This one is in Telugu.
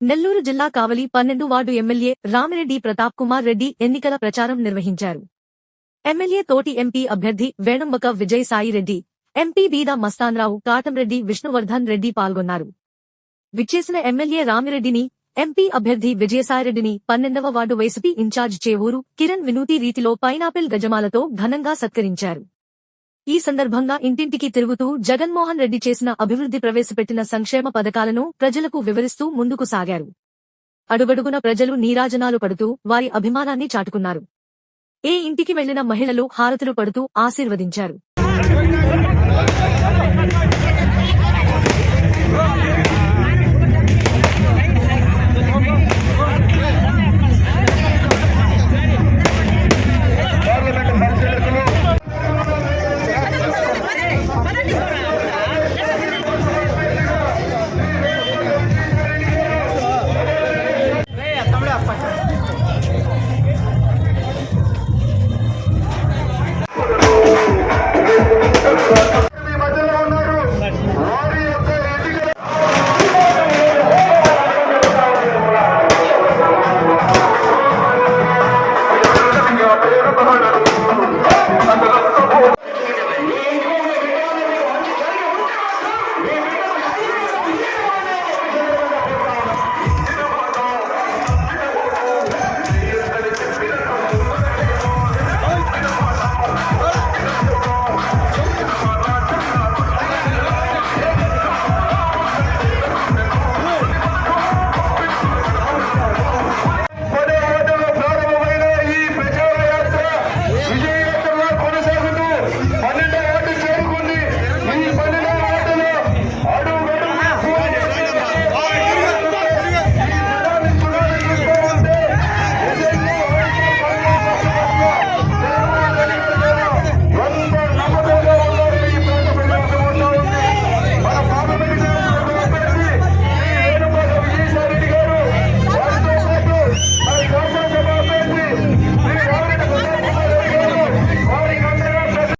నెల్లూరు జిల్లా కావలి పన్నెండు వార్డు ఎమ్మెల్యే రామిరెడ్డి ప్రతాప్ కుమార్ రెడ్డి ఎన్నికల ప్రచారం నిర్వహించారు. ఎమ్మెల్యే తోటి ఎంపీ అభ్యర్థి వేణుంబక విజయసాయిరెడ్డి ఎంపీ బీదా మస్తాన్రావు కాటంరెడ్డి విష్ణువర్ధన్ రెడ్డి పాల్గొన్నారు. విచ్చేసిన ఎమ్మెల్యే రామిరెడ్డిని ఎంపీ అభ్యర్థి విజయసాయిరెడ్డిని పన్నెండవ ward YCP incharge Chevuru Kiran వినూతి రీతిలో పైనాపిల్ గజమాలతో ఘనంగా సత్కరించారు. ఈ సందర్భంగా ఇంటింటికి తిరుగుతూ జగన్మోహన్ రెడ్డి చేసిన అభివృద్ధి ప్రవేశపెట్టిన సంక్షేమ పథకాలను ప్రజలకు వివరిస్తూ ముందుకు సాగారు. అడుగడుగున ప్రజలు నీరాజనాలు పడుతూ వారి అభిమానాన్ని చాటుకున్నారు. ఏ ఇంటికి వెళ్ళిన మహిళలు హారతులు పడుతూ ఆశీర్వదించారు.